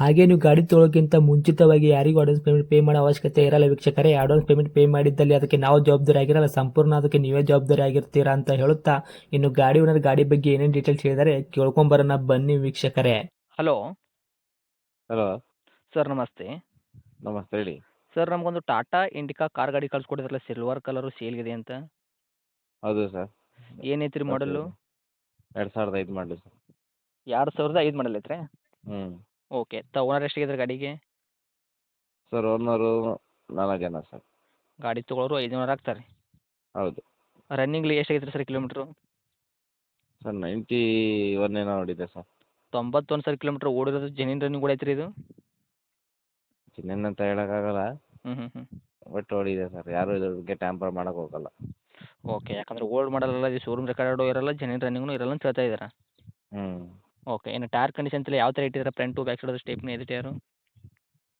ಹಾಗೆ ನೀವು ಗಾಡಿ ತೊಳೋಕ್ಕಿಂತ ಮುಂಚಿತವಾಗಿ ಯಾರಿಗೂ ಅಡ್ವಾನ್ಸ್ ಪೇಮೆಂಟ್ ಪೇ ಮಾಡೋ ಅವಶ್ಯಕತೆ ಇರಲ್ಲ ವೀಕ್ಷಕರೇ. ಅಡ್ವಾನ್ಸ್ ಪೇಮೆಂಟ್ ಪೇ ಮಾಡಿದ್ದಲ್ಲಿ ಅದಕ್ಕೆ ನಾವು ಜವಾಬ್ದಾರಿ ಆಗಿರಲ್ಲ. ಸಂಪೂರ್ಣ ಅದಕ್ಕೆ ನೀವೇ ಜವಾಬ್ದಾರಿ ಆಗಿರ್ತೀರಾ ಅಂತ ಹೇಳುತ್ತಾ ಇನ್ನು ಗಾಡಿ ಓನರ್ ಗಾಡಿ ಬಗ್ಗೆ ಏನೇನು ಡೀಟೇಲ್ಸ್ ಹೇಳಿದರೆ ಕೇಳ್ಕೊಂಬರೋಣ ಬನ್ನಿ ವೀಕ್ಷಕರೇ. ಹಲೋ ಹಲೋ ಸರ್ ನಮಸ್ತೆ. ನಮಸ್ತೆ ಹೇಳಿ. ಸರ್ ನಮಗೊಂದು ಟಾಟಾ ಇಂಡಿಕಾ ಕಾರ್ ಗಾಡಿ ಕಳ್ಸಿಕೊಡಿದ್ರಲ್ಲ ಸಿಲ್ವರ್ ಕಲರು ಸೇಲ್ಗಿದೆ ಅಂತ? ಹೌದು ಸರ್ ಏನೈತ್ರಿ ಮಾಡಲು ಎರಡು ಸಾವಿರದ ಐದು ಮಾಡಲಿ ಸರ್ ಎರಡು ಸಾವಿರದ ಐದು ಮಾಡಲ್ ಐತ್ರಿ? ಹ್ಞೂ ಓಕೆ. ತ ಓನರ್ ಎಷ್ಟಾಗಿದ್ರೆ ಗಾಡಿಗೆ? ಸರ್ ಓನರು ನಾಲ್ಕು ಜನ ಸರ್. ಗಾಡಿ ತೊಗೊಳೋರು ಐದು ನೂರು ಆಗ್ತಾರೆ. ಹೌದು. ರನ್ನಿಂಗ್ಲಿ ಎಷ್ಟಾಗೈತ್ರಿ sir kilometre? Sir ninety one ಏನೋ ನೋಡಿದೆ ಸರ್. ತೊಂಬತ್ತೊಂದು ಸರ್ ಕಿಲೋಮೀಟ್ರ್ ಓಡಿರೋದು ಜನಿನ್ ರನ್ನಿಂಗ್ ಕೂಡ ಐತ್ರಿ ಇದು? ಜನಿನ್ ಅಂತ ಹೇಳೋಕ್ಕಾಗಲ್ಲ. ಹ್ಞೂ ಹ್ಞೂ ಹ್ಞೂ ಬಟ್ ಓಡಿದೆ ಸರ್. ಯಾರು ಇದ್ರ ಬಗ್ಗೆ ಟ್ಯಾಂಪರ್ ಮಾಡೋಕೆ ಹೋಗಲ್ಲ. ಓಕೆ ಯಾಕಂದ್ರೆ ಓಲ್ಡ್ ಮಾಡಲ್ಲ ಇದು ಶೋರೂಮ್ ರೆಕಾರ್ಡ್ ಇರಲ್ಲ ಜನಿನ್ ರನ್ನಿಂಗ್ನು ಇರಲ್ಲ ಅಂತ ಹೇಳ್ತಾ ಇದ್ದೀರಾ? ಹ್ಞೂ ಓಕೆ ಇನ್ನು ಟೈರ್ ಕಂಡೀಷನ್ಸ್ ಎಲ್ಲ ಯಾವ ಥರ front to back side stepney ಇದೆ ಟೈರು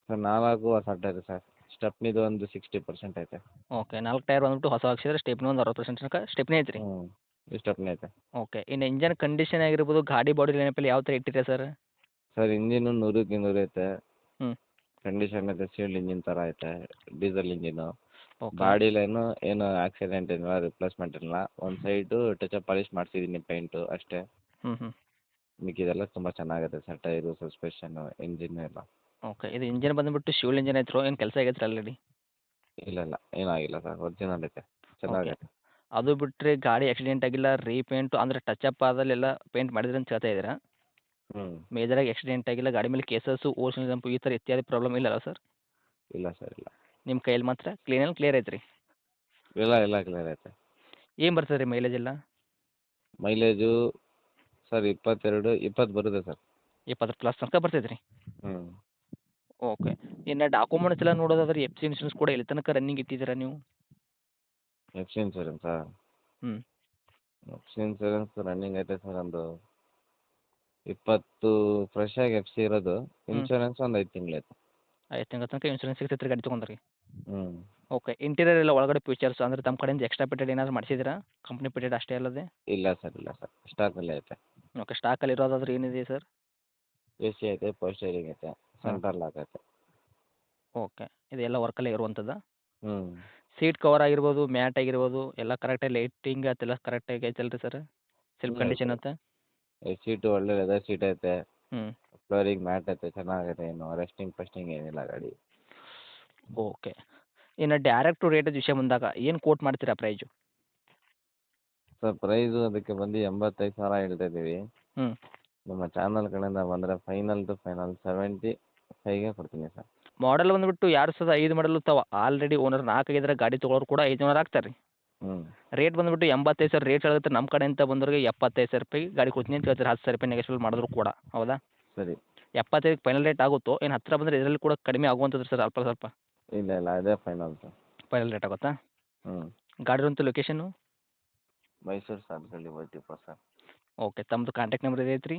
ಸರ್ ನಾಲ್ಕು ಹೊಸ ಇದೆ ಸರ್. ಸ್ಟೆಪ್ನಿದು ಒಂದು ಸಿಕ್ಸ್ಟಿ ಪರ್ಸೆಂಟ್ ಐತೆ. ಓಕೆ ನಾಲ್ಕು ಟೈರ್ ಬಂದ್ಬಿಟ್ಟು ಹೊಸ ಹಾಕ್ಸಿದ್ರೆ ಸ್ಟೆಪ್ನಿ ಒಂದು ಅರವತ್ತು ಪರ್ಸೆಂಟ್ ತನಕ ಸ್ಟೆಪ್ನಿ ಐತ್ರಿ? ಹ್ಞೂ ಸ್ಟೆಪ್ನಿ ಐತೆ. ಓಕೆ ಇನ್ನು ಇಂಜನ್ ಕಂಡೀಷನ್ ಆಗಿರ್ಬೋದು ಗಾಡಿ ಬಾಡಿ ಲೈನಪ್ಪಲ್ಲಿ ಯಾವ ಥರ ಇಟ್ಟಿದೆ ಸರ್? ಸರ್ ಇಂಜಿನು ನೂರಕ್ಕೆ ನೂರು ಐತೆ. ಹ್ಮ್. ಕಂಡೀಷನ್ ಐತೆ ಸೀಲ್ಡ್ ಇಂಜಿನ್ ಥರ ಐತೆ ಡೀಸೆಲ್ ಇಂಜಿನು ಬಾಡಿ ಲೈನು ಏನು ಆಕ್ಸಿಡೆಂಟ್ ಏನಿಲ್ಲ ರಿಪ್ಲೇಸ್ಮೆಂಟ್ ಇಲ್ಲ. ಒಂದು ಸೈಡು ಟಚ್ ಅಪ್ ಪಾಲಿಶ್ ಮಾಡಿಸಿದ್ದೀನಿ ಪೇಂಟು ಅಷ್ಟೇ. ಹ್ಞೂ ಹ್ಞೂ ಮಿಕ್ಕಿದೆಲ್ಲ ತುಂಬ ಚೆನ್ನಾಗಿದೆ ಸರ್ ಟೈರು ಸಸ್ಪೆಷನ್ನು ಇಂಜಿನ್ ಎಲ್ಲ. ಓಕೆ ಇದು ಇಂಜಿನ್ ಬಂದುಬಿಟ್ಟು ಶಿವಲ್ ಇಂಜಿನ್ ಐತ್ರೋ? ಏನು ಕೆಲಸ ಆಗೈತೆ ಆಲ್ರೆಡಿ ಇಲ್ಲ ಇಲ್ಲ ಏನಾಗಿಲ್ಲ ಸರ್ ಒರಿಜಿನಲ್ ಐತೆ ಚೆನ್ನಾಗೈತೆ. ಅದು ಬಿಟ್ಟರೆ ಗಾಡಿ ಆಕ್ಸಿಡೆಂಟ್ ಆಗಿಲ್ಲ ರೀಪೇಂಟು ಅಂದರೆ ಟಚ್ ಅಪ್ ಆದಲ್ಲೆಲ್ಲ ಪೇಂಟ್ ಮಾಡಿದ್ರೆ ಅಂತ ಹೇಳ್ತಾ ಇದ್ದೀರಾ? ಹ್ಞೂ ಆಗಿ ಆಕ್ಸಿಡೆಂಟ್ ಆಗಿಲ್ಲ ಗಾಡಿ ಮೇಲೆ ಕೇಸಸ್ಸು ಓಷನ್ ಜಂಪು ಈ ಥರ ಇತ್ಯಾದಿ ಪ್ರಾಬ್ಲಮ್ ಇಲ್ಲಲ್ಲ ಸರ್? ಇಲ್ಲ ಸರ್ ಇಲ್ಲ. ನಿಮ್ಮ ಕೈಯಲ್ಲಿ ಮಾತ್ರ ಕ್ಲೀನಲ್ಲಿ ಕ್ಲಿಯರ್ ಐತ್ರಿ? ಇಲ್ಲ ಇಲ್ಲ ಕ್ಲಿಯರ್ ಐತೆ. ಏನು ಬರ್ತದೆ ರೀ ಮೈಲೇಜ್ ಎಲ್ಲ? ಮೈಲೇಜು ಸರ್ ಇಪ್ಪತ್ತೆರಡು ಇಪ್ಪತ್ತು ಬರುತ್ತೆ ಸರ್. ಇಪ್ಪತ್ತು ಪ್ಲಸ್ ತನಕ ಬರ್ತೈತೆ ರೀ ಹ್ಞೂ ಓಕೆ. ಇನ್ನು ಡಾಕ್ಯುಮೆಂಟ್ಸ್ ಎಲ್ಲ ನೋಡೋದಾದ್ರೆ ಎಫ್ ಸಿ ಇನ್ಶೂರೆನ್ಸ್ ಕೂಡ ಎಲ್ಲಿ ತನಕ ರನ್ನಿಂಗ್ ಇಟ್ಟಿದ್ದೀರಾ ನೀವು? ಎಫ್ ಸಿ ಇನ್ಸೂರೆನ್ಸಾ ಹ್ಞೂ ಎಫ್ ಸಿ ಇನ್ಸೂರೆನ್ಸ್ ರನ್ನಿಂಗ್ ಐತೆ ಸರ್ ಒಂದು ಇಪ್ಪತ್ತು ಫ್ರೆಶ್ ಆಗಿ ಎಫ್ ಸಿ ಇರೋದು. ಇನ್ಶೂರೆನ್ಸ್ ಒಂದು ಐದು ತಿಂಗಳೈತೆ ಐದು ತಿಂಗಳ ತನಕ ಇನ್ಶೂರೆನ್ಸ್ ಸಿಗ್ತೈತೆ ರೀ ಗಾಡಿ ತೊಗೊಂಡ್ರಿ. ಹ್ಞೂ ಓಕೆ. ಇಂಟೀರಿಯರ್ ಎಲ್ಲ ಒಳಗಡೆ ಫೀಚರ್ಸ್ ಅಂದರೆ ತಮ್ಮ ಕಡೆಯಿಂದ ಎಕ್ಸ್ಟ್ರಾ ಪೇಟೆಡ್ ಏನಾದ್ರು ಮಾಡಿಸಿದ್ದೀರಾ? ಕಂಪ್ನಿ ಪೇಟೆಡ್ ಅಷ್ಟೇ ಅಲ್ಲದೆ? ಇಲ್ಲ ಸರ್ ಇಲ್ಲ ಸರ್. ಸ್ಟಾಕಲ್ಲೇ ಐತೆ. ಓಕೆ ಸ್ಟಾಕಲ್ಲಿ ಇರೋದಾದ್ರೆ ಏನಿದೆ ಸರ್? ಎ ಸಿ ಐತೆ ಪವರ್ ಸ್ಟೇರಿಂಗ್ ಐತೆ ಸೆಂಟ್ರಲ್ ಲಾಕ್ ಐತೆ. ಓಕೆ ಇದೆಲ್ಲ ವರ್ಕಲ್ಲಿ ಇರುವಂಥದ್ದು? ಹ್ಞೂ ಸೀಟ್ ಕವರ್ ಆಗಿರ್ಬೋದು ಮ್ಯಾಟ್ ಆಗಿರ್ಬೋದು ಎಲ್ಲ ಕರೆಕ್ಟಾಗಿ ಲೈಟಿಂಗ್ ಅದೆಲ್ಲ ಕರೆಕ್ಟಾಗಿ ಐತಲ್ಲ ರೀ ಸರ್ ಸಿಲ್ಪ್ ಕಂಡೀಷನ್ ಐತೆ. ಸೀಟು ಒಳ್ಳೆ ಲೆದರ್ ಸೀಟ್ ಐತೆ. ಹ್ಞೂ ಫ್ಲೋರಿಂಗ್ ಮ್ಯಾಟ್ ಐತೆ ಚೆನ್ನಾಗೈತೆ ಏನು ರೆಸ್ಟಿಂಗ್ ಫಸ್ಟಿಂಗ್ ಏನಿಲ್ಲ ಗಾಡಿ. ಓಕೆ ಇನ್ನು ಡೈರೆಕ್ಟು ರೇಟ್ ವಿಷಯ ಬಂದಾಗ ಏನು ಕೋಟ್ ಮಾಡ್ತೀರಾ ಪ್ರೈಜು ಸರ್ ಪ್ರೈಸು ಅದಕ್ಕೆ ಬಂದು ಎಂಬತ್ತೈದು ಸಾವಿರ ಹೇಳ್ತಾ ಇದ್ದೀವಿ. ಹ್ಞೂ ನಮ್ಮ ಚಾನಲ್ ಕಡೆಯಿಂದ ಬಂದ್ರೆ ಫೈನಲ್ ಟು ಫೈನಲ್ ಸೆವೆಂಟಿ ಫೈವ್ಗೆ ಕೊಡ್ತೀನಿ ಸರ್ ಮಾಡೆಲ್ ಬಂದುಬಿಟ್ಟು ಎರಡು ಸಾವಿರದ ಐದು ಮಾಡಲು ತಾವು ಆಲ್ರೆಡಿ ಓನರ್ ಐದರ ಗಾಡಿ ತೊಗೊಳೋರು ಕೂಡ ಐದು ನೂರು ಆಗ್ತಾರೆ. ರೀ ಹ್ಞೂ ರೇಟ್ ಬಂದುಬಿಟ್ಟು ಎಂಬತ್ತೈದು ಸಾವಿರ ರೇಟ್ ಹೇಳುತ್ತೆ ನಮ್ಮ ಕಡೆಯಿಂದ ಬಂದವ್ರಿಗೆ ಎಪ್ಪತ್ತೈದು ಸಾವಿರ ರೂಪಾಯಿ ಗಾಡಿ ಕೊಡ್ತೀನಿ ಅಂತ ಹೇಳ್ತಾರೆ. ಹತ್ತು ಸಾವಿರ ರೂಪಾಯಿ ನೆಗೆಶ್ವಲ್ ಮಾಡಿದ್ರು ಕೂಡ. ಹೌದಾ? ಸರಿ. ಎಪ್ಪತ್ತೈದು ಫೈನಲ್ ರೇಟ್ ಆಗುತ್ತೋ? ಏನು ಹತ್ತಿರ ಬಂದರೆ ಇದರಲ್ಲಿ ಕೂಡ ಕಡಿಮೆ ಆಗುವಂಥದ್ದು ಸರ್ ಅಲ್ಪ ಸ್ವಲ್ಪ. ಇಲ್ಲ ಇಲ್ಲ ಅದೇ ಫೈನಲ್ ಸರ್ ಫೈನಲ್ ರೇಟ್ ಆಗುತ್ತಾ? ಹ್ಞೂ ಗಾಡಿ ಇರುವಂಥ ಲೊಕೇಶನ್ನು ಮೈಸೂರು ಸಾರ್ಕಳ್ಳಿ ಬರ್ತೀವಿ ಸರ್. ಓಕೆ ತಮ್ಮದು ಕಾಂಟ್ಯಾಕ್ಟ್ ನಂಬರ್ ಇದೆ ರೀ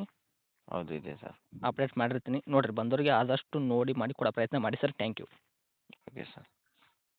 ಹೌದು ಇದೆ ಸರ್. ಅಪ್ಡೇಟ್ ಮಾಡಿರ್ತೀನಿ. ನೋಡಿರಿ ಬಂದವರಿಗೆ ಆದಷ್ಟು ನೋಡಿ ಮಾಡಿ ಕೊಡೋ ಪ್ರಯತ್ನ ಮಾಡಿ sir. Thank you okay sir